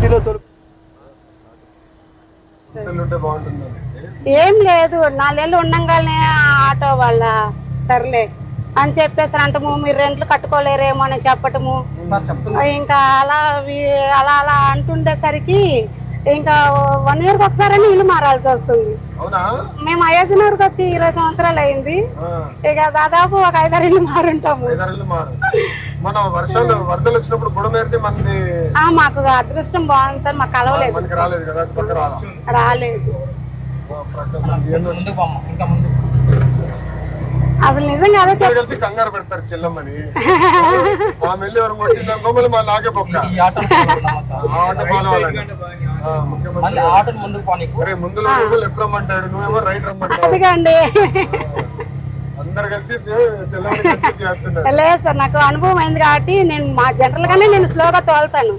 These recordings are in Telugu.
సిటీలో ఏం లేదు నాలుగేళ్ళు ఉండంగానే ఆటో వాళ్ళ సర్లే అని చెప్పేసి అంటము మీరు రెంట్లు కట్టుకోలేరేమో అని చెప్పటము. ఇంకా అలా అలా అలా అంటుండేసరికి ఇంకా వన్ ఇయర్కి ఒకసారి ఇల్లు మారాల్సి వస్తుంది. అవునా? మేము అయోధ్యనగర్కి వచ్చి ఇరవై సంవత్సరాలు అయింది. ఇక దాదాపు ఒక ఐదారు ఇల్లు మారుంటాము. మన వర్షాలు వరదలు వచ్చినప్పుడు బుడమేరితే మనది ఆ, మాకు అదృష్టం బాగుంది సార్ మాకు కలవలేదు మనకి రాలేదు కదా పక్క రాలేదు. అసలు నిజంగా అదే కలిసి కంగారు పెడతారు చెల్లమ్మని. మా మెల్లి ఎవరు కొట్టిందనుకో మళ్ళీ మా నాకే పక్క. ఆట ఫాలో అవ్వాలండి. ముందులో లెఫ్ట్ రమ్మంటాడు నువ్వేమో రైట్ రమ్మంటావు. లేదు సార్ నాకు అనుభవం అయింది కాబట్టి నేను మా జనరల్ గానే నేను స్లోగా తోలుతాను.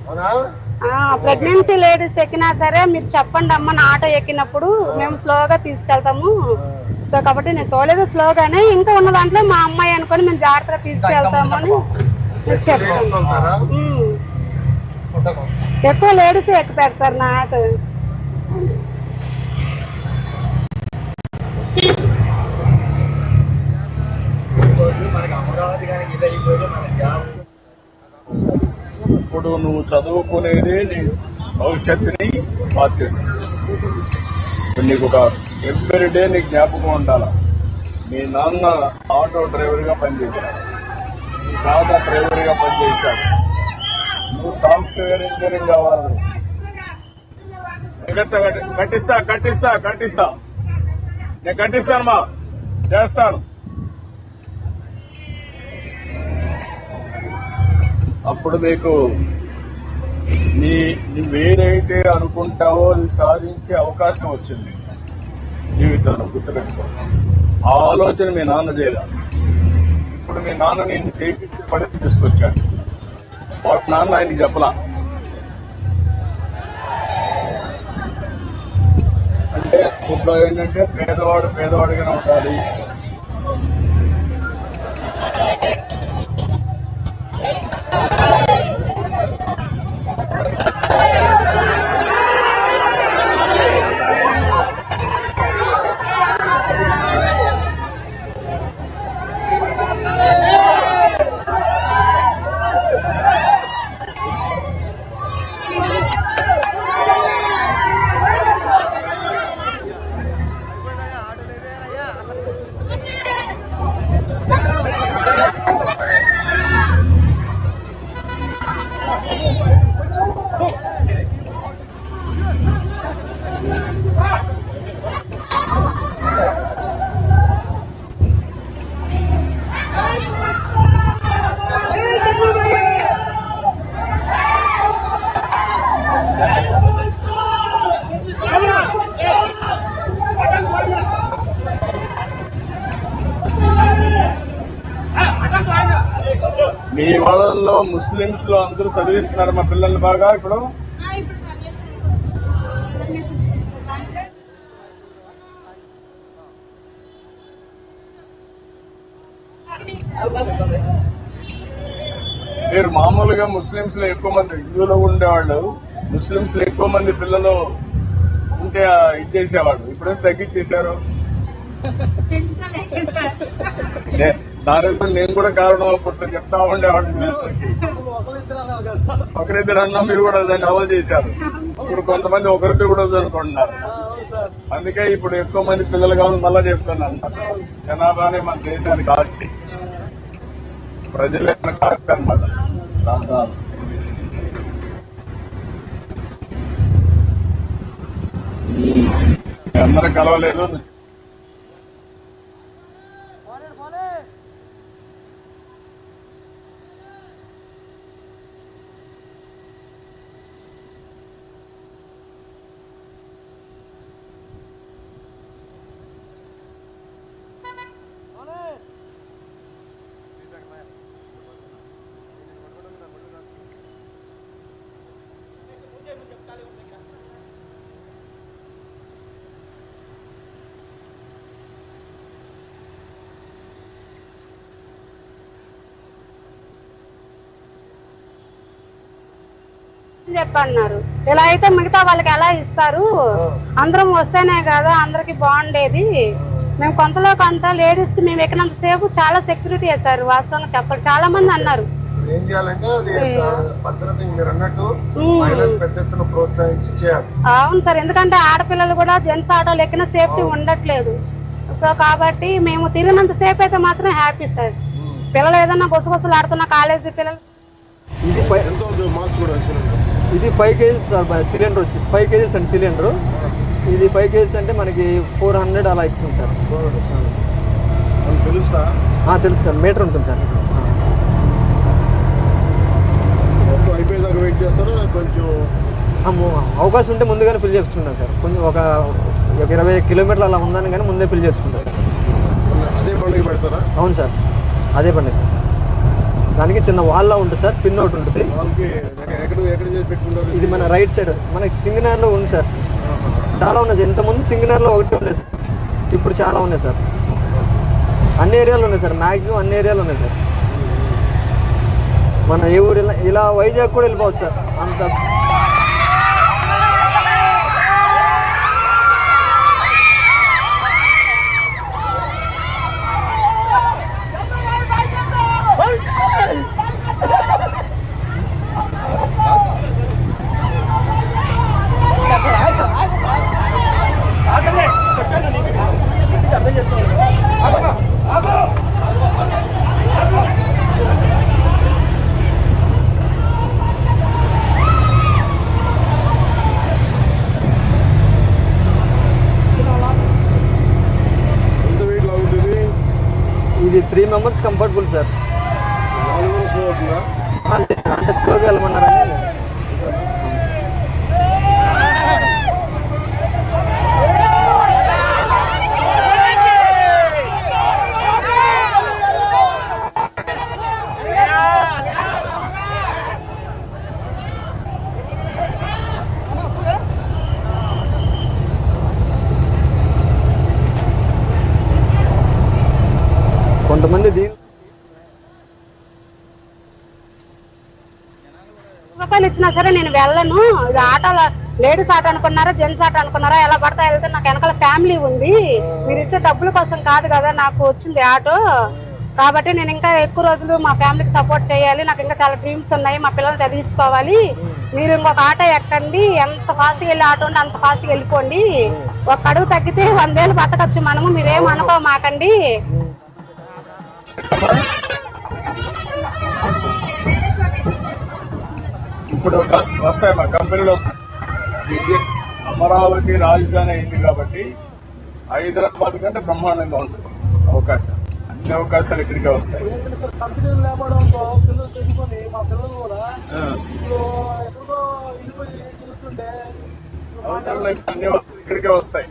ప్రెగ్నెన్సీ లేడీస్ ఎక్కినా సరే మీరు చెప్పండి అమ్మ నా ఆటో ఎక్కినప్పుడు మేము స్లోగా తీసుకెళ్తాము. సో కాబట్టి నేను తోలేదు స్లోగానే ఇంకా ఉన్న దాంట్లో మా అమ్మాయి అనుకొని మేము జాగ్రత్తగా తీసుకెళ్తాము అని కోసం ఎక్కువ లేడీస్ ఎక్కుతారు సార్ నా ఆటో. ఇప్పుడు నువ్వు చదువుకునేదే నీ భవిష్యత్తుని మార్చేస్తుంది. ఇప్పుడు నీకు ఒక ఎవ్రీ డే నీకు జ్ఞాపకం ఉండాల? మీ నాన్న ఆటో డ్రైవర్గా పనిచేశాడు. మీ తాత డ్రైవర్గా పనిచేశాడు. నువ్వు సాఫ్ట్వేర్ ఇంజనీరింగ్ కావాలి. కట్టిస్తా కట్టిస్తా కట్టిస్తా. నేను కట్టిస్తాను మా చేస్తాను. అప్పుడు మీకు నీ నువ్వేదైతే అనుకుంటావో అది సాధించే అవకాశం వచ్చింది. జీవితంలో గుర్తుపెట్టుకో ఆ ఆలోచన మీ నాన్న చేయలే. ఇప్పుడు మీ నాన్న నేను చేయించి పడి తీసుకొచ్చాడు. వాటి నాన్న ఆయనకి చెప్పలా. అంటే ఇప్పుడు ఏంటంటే పేదవాడు పేదవాడిగానే ఉండాలి మీ వాళ్ళల్లో ముస్లింస్లో అందరూ చదివిస్తున్నారు మా పిల్లల్ని బాగా ఇప్పుడు. మీరు మామూలుగా ముస్లింస్లో ఎక్కువ మంది హిందువులో ఉండేవాళ్ళు ముస్లింస్లో ఎక్కువ మంది పిల్లలు ఉంటే ఇది చేసేవాళ్ళు. ఇప్పుడు తగ్గించేశారు? నే- నేను కూడా కారణం అనుకుంటున్నాను చెప్తా ఉండేవాడిని. ఒకరిద్దరు అన్నా మీరు కూడా దాన్ని అమలు చేశారు. ఇప్పుడు కొంతమంది ఒకరితో కూడా అనుకుంటున్నారు అందుకే ఇప్పుడు ఎక్కువ మంది పిల్లలు కావాలని మళ్ళా చెప్తున్నాను. జనాభానే మన దేశానికి ఆస్తి. ప్రజలే ఆస్తి అనమాట అందరూ కలవలేదు. అని చెప్పి అన్నారు ఇలా అయితే మిగతా వాళ్ళకి ఎలా ఇస్తారు? అందరం వస్తేనే కదా అందరికి బాగుండేది. మేము కొంతలో కొంత లేడీస్కి మేము ఎక్కినంత సేపు చాలా సెక్యూరిటీ వేశారు వాస్తవంగా చెప్పాలి. చాలా మంది అన్నారు. ఏం చేయాలంటే అవును సార్ ఎందుకంటే ఆడపిల్లలు కూడా జెంట్స్ ఆటోలు ఎక్కిన సేఫ్టీ ఉండట్లేదు. సో కాబట్టి మేము తిరిగినంత సేపు అయితే మాత్రం హ్యాపీ సార్. పిల్లలు ఏదన్నా గుసగుసలు ఆడుతున్న కాలేజీ పిల్లలు ఇది ఫైవ్ కేజీస్ సార్ సిలిండర్ వచ్చేసి ఫైవ్ కేజీస్ అండి సిలిండర్ ఇది ఫైవ్ కేజీస్ అంటే మనకి ఫోర్ హండ్రెడ్ అలా ఎక్కుతుంది సార్. మనకు తెలుసా సార్. మీటర్ ఉంటుంది సార్. అయిపోయేదాకా వెయిట్ చేస్తారా? కొంచెం అవకాశం ఉంటే ముందుగానే ఫిల్ చేసుకుంటాం సార్. కొంచెం ఒక ఇరవై కిలోమీటర్లు అలా ఉందని కానీ ముందే ఫిల్ చేసుకుంటాం. అదే పండుగ పెడతారా? అవును సార్. అదే పండి సార్. దానికి చిన్న వాల్లా ఉంటుంది సార్ పిన్ ఒకటి ఉంటుంది. ఇది మన రైట్ సైడ్ మనకి సింగనార్లో ఉంది సార్. చాలా ఉన్నాయి సార్. ఇంతకుముందు సింగనార్లో ఒకటి ఉన్నాయి సార్. ఇప్పుడు చాలా ఉన్నాయి సార్. అన్ని ఏరియాలు ఉన్నాయి సార్. మ్యాక్సిమం అన్ని ఏరియాలు ఉన్నాయి సార్. మన ఏ ఊరు ఇలా వైజాగ్ కూడా వెళ్ళిపోవచ్చు సార్. అంత మెంబర్స్ కంఫర్టబుల్ సార్. నాలుగు స్లో అవుతుందా? అంటే స్లోగా వెళ్ళమన్నారని కొంతమంది దీని రూపాయలు ఇచ్చినా సరే నేను వెళ్ళను. ఇది ఆటోలో లేడీస్ ఆట అనుకున్నారా జెంట్స్ ఆట అనుకున్నారా ఎలా పడతా వెళ్తే నాకు వెనకాల ఫ్యామిలీ ఉంది. మీరు ఇచ్చే డబ్బుల కోసం కాదు కదా నాకు వచ్చింది ఆటో. కాబట్టి నేను ఇంకా ఎక్కువ రోజులు మా ఫ్యామిలీకి సపోర్ట్ చేయాలి. నాకు ఇంకా చాలా డ్రీమ్స్ ఉన్నాయి. మా పిల్లల్ని చదివించుకోవాలి. మీరు ఇంకొక ఆటో ఎక్కండి. ఎంత ఫాస్ట్గా వెళ్ళి ఆటో ఉంటే అంత ఫాస్ట్గా వెళ్ళిపోండి. ఒక అడుగు తగ్గితే వందేళ్ళు బతకచ్చు మనము. మీరేం అనుకో మాకండి ఇప్పుడు వస్తాయి మా కంపెనీలు వస్తాయి. అమరావతి రాజధాని అయింది కాబట్టి హైదరాబాద్ కంటే బ్రహ్మాండంగా ఉంటుంది అవకాశం. అన్ని అవకాశాలు ఇక్కడికే వస్తాయి. కంపెనీలు లేపడంతో పిల్లలు చదువుకొని మా పిల్లలు కూడా అవసరం లేదు అన్ని వస్తాయి ఇక్కడికే వస్తాయి